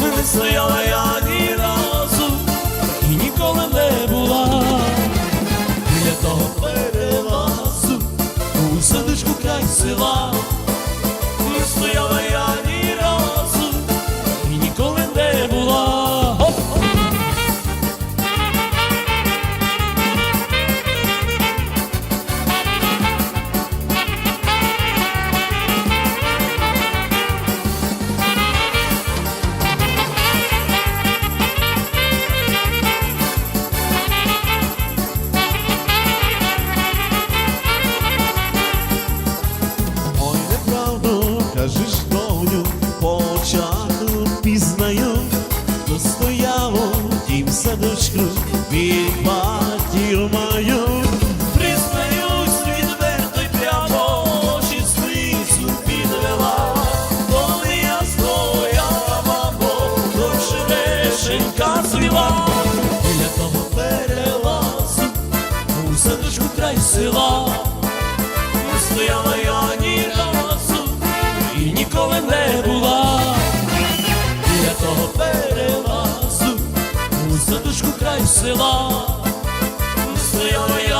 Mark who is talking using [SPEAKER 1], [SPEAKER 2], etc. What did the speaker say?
[SPEAKER 1] Hırslı yalayani Маю,
[SPEAKER 2] признаюсь, відверто прямо очі слизу підвела, коли я стояла, бо довше звіла, біля того перелазу, у садочку край села, не стояла я ні разу і ніколи не була, біля того перелазу, у садушку край села. yo, yo.